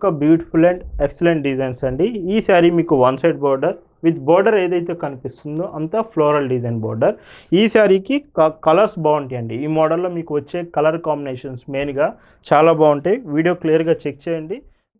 ఒక beautiful and excellent designs అండి. ఈ శారీ మీకు one side border with border ఏదైతే కనిపిస్తుందో అంతా ఫ్లోరల్ డిజైన్ బార్డర్ ఈ శారీకి కలర్స్ బాగుంటాయండి ఈ మోడల్లో మీకు వచ్చే కలర్ కాంబినేషన్స్ మెయిన్గా చాలా బాగుంటాయి. వీడియో క్లియర్గా చెక్ చేయండి.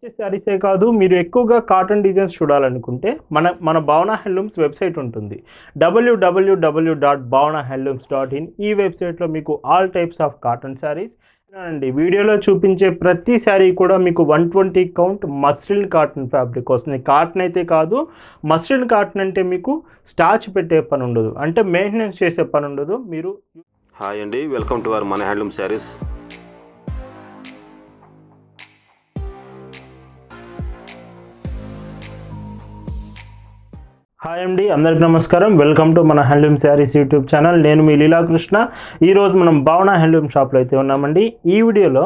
శారీసే కాదు మీరు ఎక్కువగా కాటన్ డిజైన్స్ చూడాలనుకుంటే మన మన భావన హ్యాండ్లూమ్స్ వెబ్సైట్ ఉంటుంది. WWW dot Bhavana handlooms dot in ఈ వెబ్సైట్లో మీకు all types of cotton saris అండి వీడియోలో చూపించే ప్రతి శారీ కూడా మీకు one twenty count muslin cotton fabric వస్తుంది. కాటన్ అయితే కాదు మస్లిన్ కాటన్ అంటే మీకు స్టార్చ్ పెట్టే పని ఉండదు. అంటే మెయింటెనెన్స్ చేసే పని ఉండదు. మీరు హాయ్ అండి వెల్కమ్ టు అవర్ మన హ్యాండ్లూమ్ శారీస్ హాయ్ అండి అందరికి నమస్కారం. వెల్కమ్ టు మన హ్యాండ్లూమ్ శారీస్ యూట్యూబ్ ఛానల్ నేను మీ లీలాకృష్ణ. ఈరోజు మనం భావన హ్యాండ్లూమ్ షాప్లో అయితే ఉన్నామండి. ఈ వీడియోలో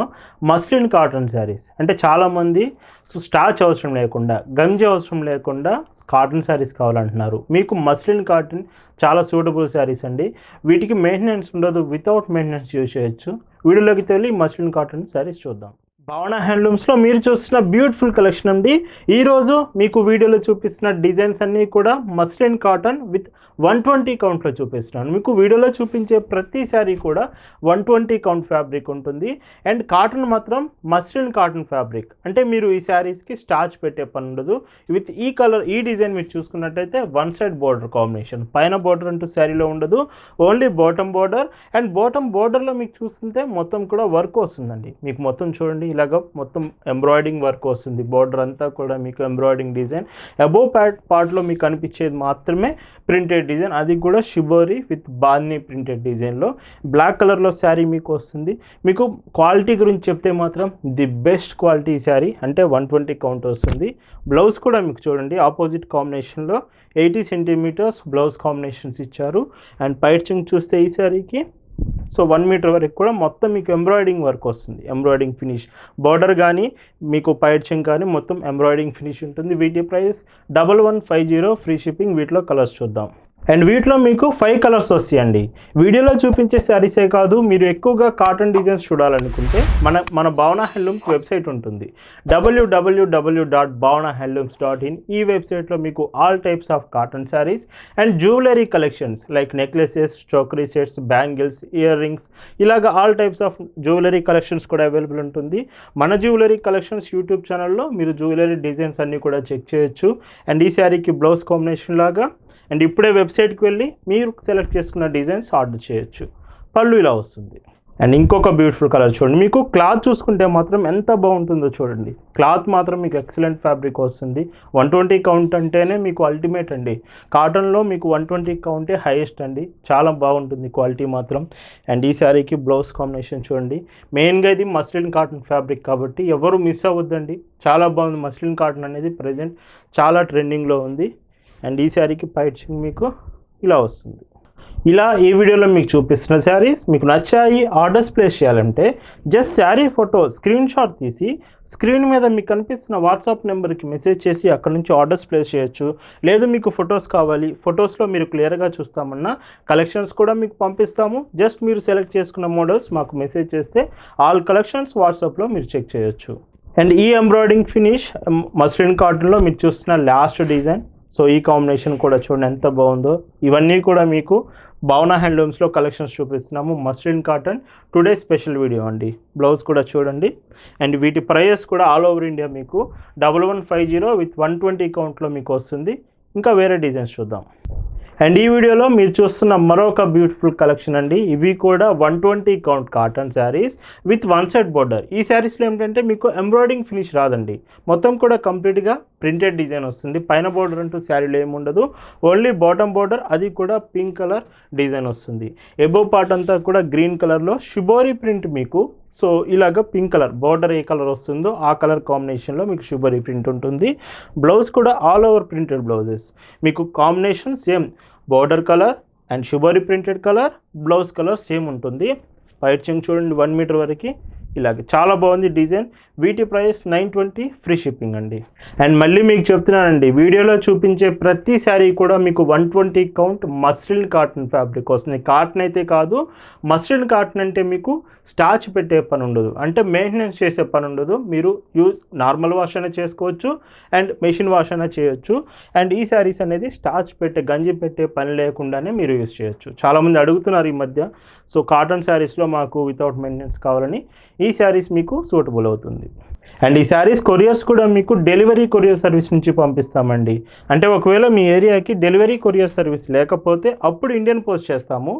మస్లిన్ కాటన్ శారీస్ అంటే చాలామంది సో స్టార్చ్ అవసరం లేకుండా గంజి అవసరం లేకుండా కాటన్ శారీస్ కావాలంటున్నారు. మీకు మస్లిన్ కాటన్ చాలా సూటబుల్ శారీస్ అండి. వీటికి మెయింటెనెన్స్ ఉండదు. వితౌట్ మెయింటెనెన్స్ యూజ్ చేయొచ్చు. వీడియోలోకి వెళ్ళి మస్లిన్ కాటన్ శారీస్ చూద్దాం. భావన హ్యాండ్లూమ్స్లో మీరు చూస్తున్న బ్యూటిఫుల్ కలెక్షన్ అండి. ఈరోజు మీకు వీడియోలో చూపిస్తున్న డిజైన్స్ అన్నీ కూడా muslin cotton with one twenty కౌంట్లో చూపిస్తున్నాను. మీకు వీడియోలో చూపించే ప్రతి శారీ కూడా వన్ ట్వంటీ కౌంట్ ఫ్యాబ్రిక్ ఉంటుంది. అండ్ కాటన్ మాత్రం మస్లిన్ కాటన్ ఫ్యాబ్రిక్. అంటే మీరు ఈ శారీస్కి స్టార్చ్ పెట్టే పని ఉండదు. విత్ ఈ కలర్ ఈ డిజైన్ మీరు చూసుకున్నట్టయితే వన్ సైడ్ బోర్డర్ కాంబినేషన్. పైన బోర్డర్ అంటూ శారీలో ఉండదు. Only bottom border. And bottom బోర్డర్లో మీకు చూస్తుంటే మొత్తం కూడా వర్క్ వస్తుందండి. మీకు మొత్తం చూడండి ఇలాగ మొత్తం ఎంబ్రాయిడింగ్ వర్క్ వస్తుంది. బార్డర్ అంతా కూడా మీకు ఎంబ్రాయిడింగ్ డిజైన్ అబోవ్ ప్యాట్ పార్ట్లో మీకు కనిపించేది మాత్రమే ప్రింటెడ్ డిజైన్ అది కూడా షిబోరి విత్ బాన్ని ప్రింటెడ్ డిజైన్లో బ్లాక్ కలర్లో శారీ మీకు వస్తుంది. మీకు క్వాలిటీ గురించి చెప్తే మాత్రం ది బెస్ట్ క్వాలిటీ శారీ అంటే వన్ ట్వంటీ కౌంట్ వస్తుంది. బ్లౌజ్ కూడా మీకు చూడండి ఆపోజిట్ కాంబినేషన్లో ఎయిటీ సెంటీమీటర్స్ బ్లౌజ్ కాంబినేషన్స్ ఇచ్చారు. అండ్ పైచింగ్ చూస్తే ఈ శారీకి సో వన్ మీటర్ వరకు కూడా మొత్తం మీకు ఎంబ్రాయిడింగ్ వర్క్ వస్తుంది. ఎంబ్రాయిడింగ్ ఫినిష్ బార్డర్ కానీ మీకు పైడ్చింగ్ కానీ మొత్తం ఎంబ్రాయిడింగ్ ఫినిష్ ఉంటుంది. వీటి price double one five zero free shipping వీటిలో కలర్స్ చూద్దాం. అండ్ వీటిలో మీకు ఫైవ్ కలర్స్ వస్తాయండి. వీడియోలో చూపించే శారీసే కాదు మీరు ఎక్కువగా కాటన్ డిజైన్స్ చూడాలనుకుంటే మన మన భావన హ్యాండ్లూమ్స్ వెబ్సైట్ ఉంటుంది. W W W dot Bhavana handlooms dot in ఈ వెబ్సైట్లో మీకు all types of cotton saris and jewellery collections like necklaces choker sets bangles ear rings ఇలాగ all types of jewellery collections కూడా available ఉంటుంది. మన jewellery collections YouTube ఛానల్లో మీరు jewellery designs అన్నీ కూడా చెక్ చేయొచ్చు. అండ్ ఈ శారీకి బ్లౌజ్ కాంబినేషన్ లాగా అండ్ ఇప్పుడే వెబ్సైట్కి వెళ్ళి మీరు సెలెక్ట్ చేసుకున్న డిజైన్స్ ఆర్డర్ చేయొచ్చు. పళ్ళు ఇలా వస్తుంది. అండ్ ఇంకొక బ్యూటిఫుల్ కలర్ చూడండి. మీకు క్లాత్ చూసుకుంటే మాత్రం ఎంత బాగుంటుందో చూడండి. క్లాత్ మాత్రం మీకు ఎక్సలెంట్ ఫ్యాబ్రిక్ వస్తుంది. వన్ ట్వంటీ కౌంట్ అంటేనే మీకు అల్టిమేట్ అండి. కాటన్లో మీకు వన్ ట్వంటీ కౌంటే హైయెస్ట్ అండి. చాలా బాగుంటుంది క్వాలిటీ మాత్రం. అండ్ ఈ శారీకి బ్లౌజ్ కాంబినేషన్ చూడండి. మెయిన్గా ఇది మస్లిన్ కాటన్ ఫ్యాబ్రిక్ కాబట్టి ఎవరు మిస్ అవ్వద్దండి. చాలా బాగుంది మస్లిన్ కాటన్ అనేది ప్రజెంట్. చాలా ట్రెండింగ్లో ఉంది. అండ్ ఈ శారీకి పైచింగ్ మీకు ఇలా వస్తుంది. ఇలా ఈ వీడియోలో మీకు చూపిస్తున్న శారీస్ మీకు నచ్చాయి ఆర్డర్స్ ప్లేస్ చేయాలంటే just sari photo screen shot తీసి స్క్రీన్ మీద మీకు కనిపిస్తున్న వాట్సాప్ నెంబర్కి మెసేజ్ చేసి అక్కడ నుంచి ఆర్డర్స్ ప్లేస్ చేయొచ్చు. లేదు మీకు ఫొటోస్ కావాలి ఫొటోస్లో మీరు క్లియర్గా చూస్తామన్నా కలెక్షన్స్ కూడా మీకు పంపిస్తాము. జస్ట్ మీరు సెలెక్ట్ చేసుకున్న మోడల్స్ మాకు మెసేజ్ చేస్తే ఆల్ కలెక్షన్స్ వాట్సాప్లో మీరు చెక్ చేయొచ్చు. అండ్ ఈ ఎంబ్రాయిడింగ్ ఫినిష్ మస్లిన్ కాటన్లో మీరు చూస్తున్న లాస్ట్ డిజైన్ సో ఈ కాంబినేషన్ కూడా చూడండి ఎంత బాగుందో. ఇవన్నీ కూడా మీకు భావన హ్యాండ్లూమ్స్లో కలెక్షన్స్ చూపిస్తున్నాము. Muslin cotton. Today special video అండి. బ్లౌజ్ కూడా చూడండి. అండ్ వీటి ప్రైజెస్ కూడా ఆల్ ఓవర్ ఇండియా మీకు double one five zero with one twenty కౌంట్లో మీకు వస్తుంది. ఇంకా వేరే డిజైన్స్ చూద్దాం. అండ్ ఈ వీడియోలో మీరు చూస్తున్న మరొక బ్యూటిఫుల్ కలెక్షన్ అండి. ఇవి కూడా one twenty count cotton saris with one side border ఈ శారీస్లో ఏంటంటే మీకు ఎంబ్రాయిడింగ్ ఫినిష్ రాదండి. మొత్తం కూడా కంప్లీట్గా ప్రింటెడ్ డిజైన్ వస్తుంది. పైన బోర్డర్ అంటూ శారీలో ఏముండదు ఓన్లీ బాటమ్ బోర్డర్ అది కూడా పింక్ కలర్ డిజైన్ వస్తుంది. ఎబో పార్ట్ అంతా కూడా గ్రీన్ కలర్లో షిబోరి ప్రింట్ మీకు సో ఇలాగ పింక్ కలర్ బార్డర్ ఏ కలర్ వస్తుందో ఆ కలర్ కాంబినేషన్లో మీకు షుబరీ ప్రింట్ ఉంటుంది. బ్లౌజ్ కూడా ఆల్ ఓవర్ ప్రింటెడ్ బ్లౌజెస్ మీకు combination same border colour and shibori printed colour blouse colour same ఉంటుంది. వైట్ చెంగ్ చూడండి వన్ మీటర్ వరకు. ఇలాగే. చాలా బాగుంది డిజైన్. వీటి price nine twenty free shipping అండి. అండ్ మళ్ళీ మీకు చెప్తున్నానండి వీడియోలో చూపించే ప్రతి శారీ కూడా మీకు one twenty count muslin cotton fabric వస్తుంది. కాటన్ అయితే కాదు మస్రిల్ కాటన్ అంటే మీకు స్టార్చ్ పెట్టే పని ఉండదు. అంటే మెయింటెనెన్స్ చేసే పని ఉండదు. మీరు యూజ్ నార్మల్ వాష్ అయినా చేసుకోవచ్చు అండ్ మెషిన్ వాష్ అయినా చేయొచ్చు. అండ్ ఈ శారీస్ అనేది స్టార్చ్ పెట్టే గంజి పెట్టే పని లేకుండానే మీరు యూజ్ చేయొచ్చు. చాలామంది అడుగుతున్నారు ఈ మధ్య సో కాటన్ శారీస్లో మాకు వితౌట్ మెయింటెనెన్స్ కావాలని? ఈ ఈ శారీస్ మీకు సూటబుల్ అవుతుంది. అండ్ ఈ శారీస్ కొరియర్స్ కూడా మీకు డెలివరీ కొరియర్ సర్వీస్ నుంచి పంపిస్తామండి. అంటే ఒకవేళ మీ ఏరియాకి డెలివరీ కొరియర్ సర్వీస్ లేకపోతే అప్పుడు ఇండియన్ పోస్ట్ చేస్తాము.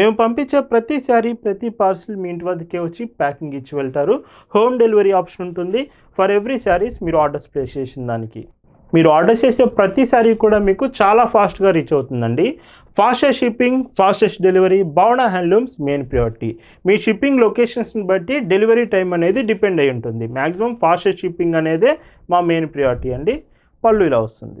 మేము పంపించే ప్రతి శారీ ప్రతి పార్సిల్ మీ ఇంటి వద్దకే వచ్చి ప్యాకింగ్ ఇచ్చి వెళ్తారు. హోమ్ డెలివరీ ఆప్షన్ ఉంటుంది. ఫర్ ఎవ్రీ శారీస్ మీరు ఆర్డర్స్ ప్లేస్ చేసిన దానికి. మీరు ఆర్డర్ చేసే ప్రతి కూడా మీకు చాలా ఫాస్ట్గా రీచ్ అవుతుందండి. Fastest shipping fastest delivery Bhavana handlooms main priority మీ షిప్పింగ్ లొకేషన్స్ని బట్టి డెలివరీ టైం అనేది డిపెండ్ అయి ఉంటుంది. మ్యాక్సిమం ఫాస్టెస్ట్ షిప్పింగ్ అనేదే మా మెయిన్ ప్రియారిటీ అండి. పళ్ళు ఇలా వస్తుంది.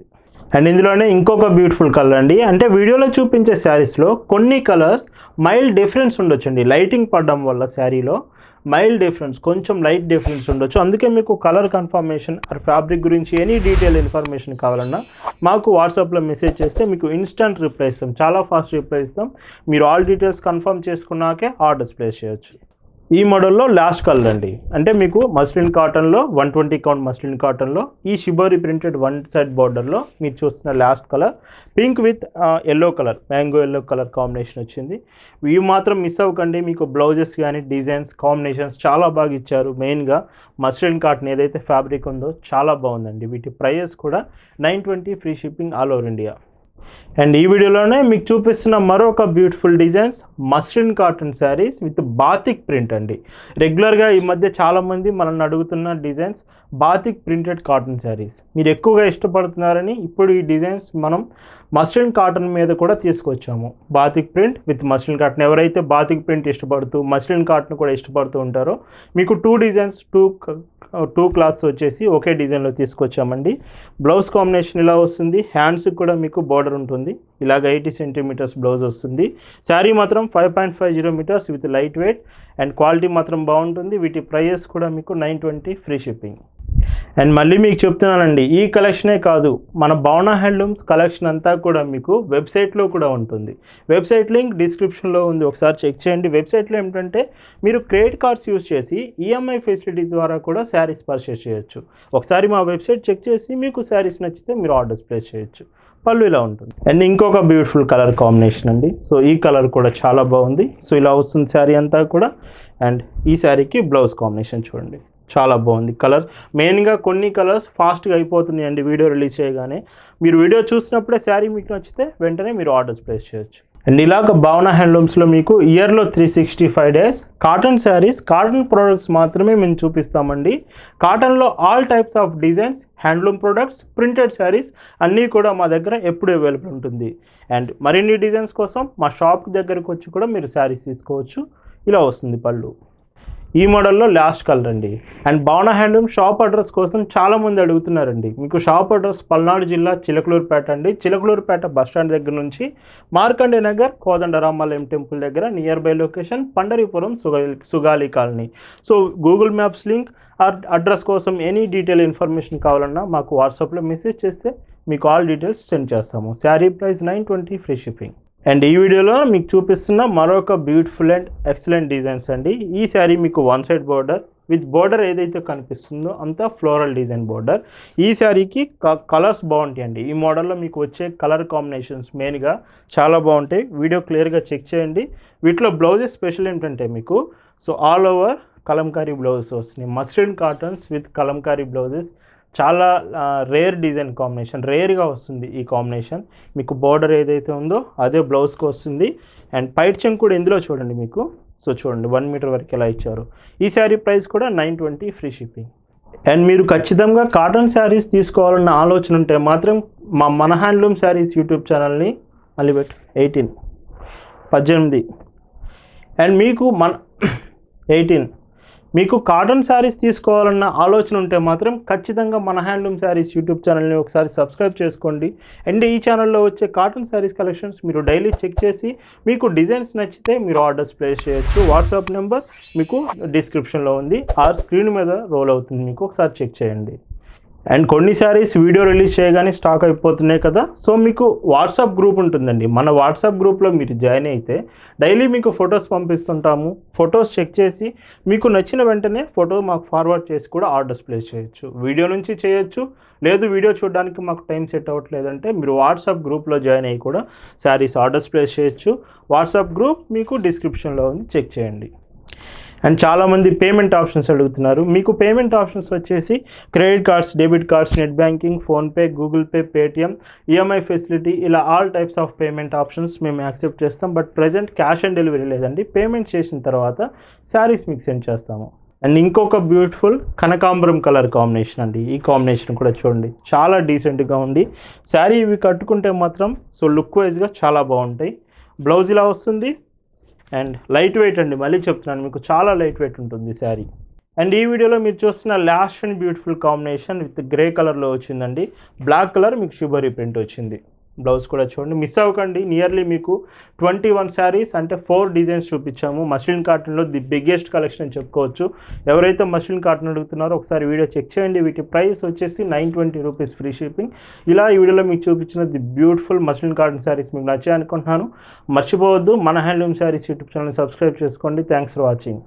అండ్ ఇందులోనే ఇంకొక బ్యూటిఫుల్ కలర్ అండి. అంటే వీడియోలో చూపించే శారీస్లో కొన్ని కలర్స్ మైల్డ్ డిఫరెన్స్ ఉండొచ్చండి. లైటింగ్ పడడం వల్ల శారీలో మైల్డ్ డిఫరెన్స్ కొంచెం లైట్ డిఫరెన్స్ ఉండొచ్చు. అందుకే మీకు కలర్ కన్ఫర్మేషన్ ఆర్ ఫ్యాబ్రిక్ గురించి ఎనీ డీటెయిల్ ఇన్ఫర్మేషన్ కావాలన్నా మాకు వాట్సాప్లో మెసేజ్ చేస్తే మీకు ఇన్స్టంట్ రిప్లై ఇస్తాం. చాలా ఫాస్ట్ రిప్లై ఇస్తాం. మీరు ఆల్ డీటెయిల్స్ కన్ఫర్మ్ చేసుకున్నాకే ఆర్డర్స్ ప్లేస్ చేయొచ్చు. ఈ మోడల్లో లాస్ట్ కలర్ అండి. అంటే మీకు మస్లిన్ కాటన్లో వన్ ట్వంటీ కౌంట్ మస్లిన్ కాటన్లో ఈ షిబోరి ప్రింటెడ్ వన్ సైడ్ బార్డర్లో మీరు చూస్తున్న last colour pink with yellow colour mango yellow colour combination వచ్చింది. ఇవి మాత్రం మిస్ అవ్వకండి. మీకు బ్లౌజెస్ కానీ డిజైన్స్ కాంబినేషన్స్ చాలా బాగా ఇచ్చారు. మెయిన్గా మస్లిన్ కాటన్ ఏదైతే ఫ్యాబ్రిక్ ఉందో చాలా బాగుందండి. వీటి ప్రైజెస్ కూడా nine twenty free shipping all over India. And ఈ వీడియోలోనే మీకు చూపిస్తున్న మరొక beautiful designs muslin cotton saris with batik print అండి. రెగ్యులర్గా ఈ మధ్య చాలామంది మనల్ని అడుగుతున్న designs batik printed cotton saris మీరు ఎక్కువగా ఇష్టపడుతున్నారని ఇప్పుడు ఈ డిజైన్స్ మనం మస్లిన్ కాటన్ మీద కూడా తీసుకొచ్చాము. Batik print with muslin cotton. ఎవరైతే బాతిక్ ప్రింట్ ఇష్టపడుతూ మస్లిన్ కాటన్ కూడా ఇష్టపడుతూ ఉంటారో మీకు two designs two two cloths వచ్చేసి ఒకే డిజైన్లో తీసుకొచ్చామండి. బ్లౌజ్ కాంబినేషన్ ఇలా వస్తుంది. హ్యాండ్స్కి కూడా మీకు బార్డర్ ఉంటుంది. ఇలాగ ఎయిటీ సెంటీమీటర్స్ బ్లౌజ్ వస్తుంది. శారీ మాత్రం five point five zero metres with light weight and quality మాత్రం బాగుంటుంది. వీటి ప్రైజెస్ కూడా మీకు nine twenty free shipping. And మళ్ళీ మీకు చెప్తున్నానండి ఈ కలెక్షనే కాదు మన భవన హ్యాండ్లూమ్స్ కలెక్షన్ అంతా కూడా మీకు వెబ్సైట్లో కూడా ఉంటుంది. వెబ్సైట్ లింక్ డిస్క్రిప్షన్లో ఉంది ఒకసారి చెక్ చేయండి. వెబ్సైట్లో ఏమిటంటే మీరు క్రెడిట్ కార్డ్స్ యూస్ చేసి ఈఎంఐ ఫెసిలిటీ ద్వారా కూడా శారీస్ పర్చేస్ చేయొచ్చు. ఒకసారి మా వెబ్సైట్ చెక్ చేసి మీకు శారీస్ నచ్చితే మీరు ఆర్డర్స్ ప్లేస్ చేయొచ్చు. పళ్ళు ఇలా ఉంటుంది. అండ్ ఇంకొక బ్యూటిఫుల్ కలర్ కాంబినేషన్ అండి. సో ఈ కలర్ కూడా చాలా బాగుంది. సో ఇలా వస్తుంది శారీ అంతా కూడా. అండ్ ఈ శారీకి బ్లౌజ్ కాంబినేషన్ చూడండి. చాలా బాగుంది కలర్. మెయిన్గా కొన్ని కలర్స్ ఫాస్ట్గా అయిపోతున్నాయండి వీడియో రిలీజ్ చేయగానే. మీరు వీడియో చూసినప్పుడే శారీ మీకు నచ్చితే వెంటనే మీరు ఆర్డర్స్ ప్లేస్ చేయొచ్చు. అండ్ ఇలాగ భావన హ్యాండ్లూమ్స్లో మీకు ఇయర్లో three sixty five days cotton saris cotton products మాత్రమే మేము చూపిస్తామండి. కాటన్లో all types of designs handloom products printed saris అన్నీ కూడా మా దగ్గర ఎప్పుడు అవైలబుల్ ఉంటుంది. అండ్ మరిన్ని డిజైన్స్ కోసం మా షాప్ దగ్గరకు వచ్చి కూడా మీరు శారీస్ తీసుకోవచ్చు. ఇలా వస్తుంది పళ్ళు. ఈ మోడల్లో లాస్ట్ కలర్ అండి. And Bhavana handloom shop address కోసం చాలామంది అడుగుతున్నారండి. మీకు షాప్ అడ్రస్ పల్నాడు జిల్లా చిలకలూరుపేట అండి. చిలకలూరుపేట బస్ స్టాండ్ దగ్గర నుంచి మార్కండే నగర్ కోదండరామాలయం టెంపుల్ దగ్గర near by location Pandaripuram Sugali Sugali colony. So Google maps link address కోసం ఎనీ డీటెయిల్ ఇన్ఫర్మేషన్ కావాలన్నా మాకు వాట్సాప్లో మెసేజ్ చేస్తే మీకు ఆల్ డీటెయిల్స్ సెండ్ చేస్తాము. Sari price nine twenty free shipping and ఈ వీడియోలో మీకు చూపిస్తున్న మరొక బ్యూటిఫుల్ అండ్ ఎక్సలెంట్ డిజైన్స్ అండి. ఈ శారీ మీకు one side border with border ఏదైతే కనిపిస్తుందో అంతా ఫ్లోరల్ డిజైన్ బార్డర్ ఈ శారీకి కలర్స్ బాగుంటాయండి ఈ మోడల్లో మీకు వచ్చే కలర్ కాంబినేషన్స్ మెయిన్గా చాలా బాగుంటాయి. వీడియో క్లియర్గా చెక్ చేయండి. వీటిలో బ్లౌజెస్ స్పెషల్ ఏంటంటే మీకు so all over kalamkari blouses వస్తున్నాయి. Mustard cottons with kalamkari blouses. చాలా రేర్ డిజైన్ కాంబినేషన్ రేర్గా వస్తుంది ఈ కాంబినేషన్ మీకు బార్డర్ ఏదైతే ఉందో అదే బ్లౌజ్కి వస్తుంది. అండ్ పైట్ చెంక్ కూడా ఇందులో చూడండి మీకు. సో చూడండి వన్ మీటర్ వరకు ఎలా ఇచ్చారు. ఈ శారీ ప్రైస్ కూడా nine twenty free shipping and మీరు ఖచ్చితంగా కాటన్ శారీస్ తీసుకోవాలన్న ఆలోచన ఉంటే మాత్రం మా మన హ్యాండ్లూమ్ శారీస్ యూట్యూబ్ ఛానల్ని మళ్ళీ పెట్టు. ఎయిటీన్ పద్దెనిమిది. అండ్ మీకు మన ఎయిటీన్ మీకు కాటన్ శారీస్ తీసుకోవాలన్న ఆలోచన ఉంటే మాత్రం ఖచ్చితంగా మన హ్యాండ్లూమ్ శారీస్ యూట్యూబ్ ఛానల్ని ఒకసారి సబ్స్క్రైబ్ చేసుకోండి. అండ్ ఈ ఛానల్లో వచ్చే కాటన్ శారీస్ కలెక్షన్స్ మీరు డైలీ చెక్ చేసి మీకు డిజైన్స్ నచ్చితే మీరు ఆర్డర్స్ ప్లేస్ చేయొచ్చు. వాట్సాప్ నెంబర్ మీకు డిస్క్రిప్షన్లో ఉంది. ఆర్ స్క్రీన్ మీద రోల్ అవుతుంది. మీకు ఒకసారి చెక్ చేయండి. అండ్ కొన్ని శారీస్ వీడియో రిలీజ్ చేయగానే స్టాక్ అయిపోతున్నాయి కదా. సో మీకు వాట్సాప్ గ్రూప్ ఉంటుందండి. మన వాట్సాప్ గ్రూప్లో మీరు జాయిన్ అయితే డైలీ మీకు ఫొటోస్ పంపిస్తుంటాము. ఫొటోస్ చెక్ చేసి మీకు నచ్చిన వెంటనే ఫోటో మాకు ఫార్వర్డ్ చేసి కూడా ఆర్డర్స్ ప్లేస్ చేయొచ్చు. వీడియో నుంచి చేయొచ్చు. లేదు వీడియో చూడడానికి మాకు టైం సెట్ అవ్వట్లేదంటే మీరు వాట్సాప్ గ్రూప్లో జాయిన్ అయ్యి కూడా శారీస్ ఆర్డర్స్ ప్లేస్ చేయొచ్చు. వాట్సాప్ గ్రూప్ మీకు డిస్క్రిప్షన్లో ఉంది చెక్ చేయండి. అండ్ చాలామంది పేమెంట్ ఆప్షన్స్ అడుగుతున్నారు. మీకు పేమెంట్ ఆప్షన్స్ వచ్చేసి credit cards debit cards net banking PhonePe Google Pay Paytm EMI facility ఇలా all types of payment options మేము యాక్సెప్ట్ చేస్తాం. But present cash on delivery లేదండి. పేమెంట్ చేసిన తర్వాత శారీస్ మీకు సెండ్ చేస్తాము. అండ్ ఇంకొక బ్యూటిఫుల్ కనకాంబరం కలర్ కాంబినేషన్ అండి. ఈ కాంబినేషన్ కూడా చూడండి. చాలా డీసెంట్గా ఉంది. శారీ ఇవి కట్టుకుంటే మాత్రం సో లుక్ వైజ్గా చాలా బాగుంటాయి. బ్లౌజ్ ఇలా వస్తుంది. అండ్ లైట్ వెయిట్ అండి మళ్ళీ చెప్తున్నాను మీకు చాలా లైట్ వెయిట్ ఉంటుంది శారీ. అండ్ ఈ వీడియోలో మీరు చూస్తున్న last and beautiful combination with grey కలర్లో వచ్చిందండి. బ్లాక్ కలర్ మీకు షుబరీ ప్రింట్ వచ్చింది. బ్లౌజ్ కూడా చూడండి. మిస్ అవ్వకండి. నియర్లీ మీకు ట్వంటీ వన్ శారీస్ అంటే ఫోర్ డిజైన్స్ చూపించాము. మస్లిన్ కాటన్లో ది బిగ్గెస్ట్ కలెక్షన్ అని చెప్పుకోవచ్చు. ఎవరైతే మస్లిన్ కాటన్ అడుగుతున్నారో ఒకసారి వీడియో చెక్ చేయండి. వీటి ప్రైస్ వచ్చేసి nine twenty rupees free shipping ఇలా ఈ వీడియోలో మీకు చూపించిన the beautiful muslin cotton saris మీకు నచ్చాయనుకుంటున్నాను. మర్చిపోవద్దు. మన handloom saris YouTube channel subscribe చేసుకోండి. Thanks for watching